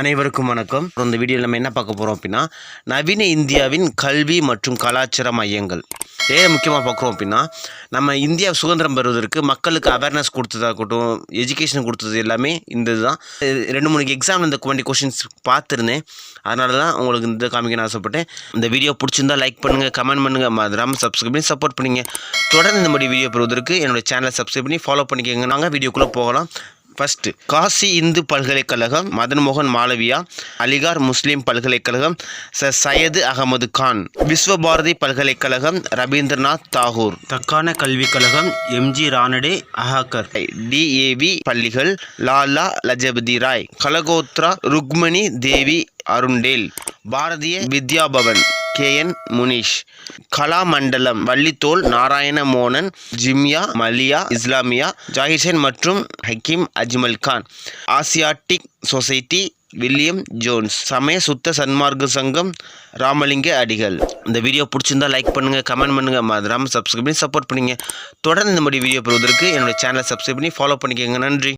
அனைவருக்கும் வணக்கம். இந்த வீடியோவில் நம்ம என்ன பார்க்க போகிறோம் அப்படின்னா நவீன இந்தியாவின் கல்வி மற்றும் கலாச்சார மையங்கள். ஏன் முக்கியமாக பார்க்குறோம் அப்படின்னா நம்ம இந்தியா சுதந்திரம் பெறுவதற்கு மக்களுக்கு அவேர்னஸ் கொடுத்ததாகட்டும் எஜுகேஷன் கொடுத்தது எல்லாமே இந்த இதுதான். ரெண்டு மூணு எக்ஸாம் இந்த வேண்டிய கொஷின்ஸ் பார்த்துருந்தேன். அதனால தான் உங்களுக்கு இந்த காமிக்க ஆசைப்பட்டேன். இந்த வீடியோ பிடிச்சிருந்தா லைக் பண்ணுங்கள் கமெண்ட் பண்ணுங்கள் மறக்காமல் சப்ஸ்கிரைப் பண்ணி சப்போர்ட் பண்ணிங்க. தொடர்ந்து இந்த மாதிரி வீடியோ பெறுவதற்கு என்னோடய சேனலை சப்ஸ்கிரைப் பண்ணி ஃபாலோ பண்ணிக்கோங்க. நாங்கள் வீடியோக்குள்ளே போகலாம். ஃபஸ்ட்டு காசி இந்து பல்கலைக்கழகம் மதன் மோகன் மாளவியா அலிகார் முஸ்லீம் பல்கலைக்கழகம் சர் சையது அகமது கான் விஸ்வபாரதி பல்கலைக்கழகம் ரவீந்திரநாத் தாகூர். தக்கான கல்விக் கழகம் எம்ஜி ரானடே அஹாக்கர். டிஏவி பள்ளிகள் Lala Lajpat Rai Kalakshetra Rukmini Devi Arundale Bharatiya Vidya K. N. Munshi. Kalamandalam Vallathol Narayana Menon Jamia Millia Islamia ஜாகிர்சன் மற்றும் Hakim Ajmal Khan. Asiatic society William Jones. சமய சுத்த சன்மார்க்க சங்கம் ராமலிங்க அடிகள். இந்த வீடியோ பிடிச்சிருந்தா லைக் பண்ணுங்கள் கமெண்ட் பண்ணுங்கள் மறக்காமல் சப்ஸ்கிரைப் பண்ணி சப்போர்ட் பண்ணுங்கள் தொடர்ந்து இந்த மாதிரி வீடியோ பெறுவதற்கு என்னோடய சேனலை சப்ஸ்கிரைப் பண்ணி ஃபாலோ பண்ணிக்கோங்க. நன்றி.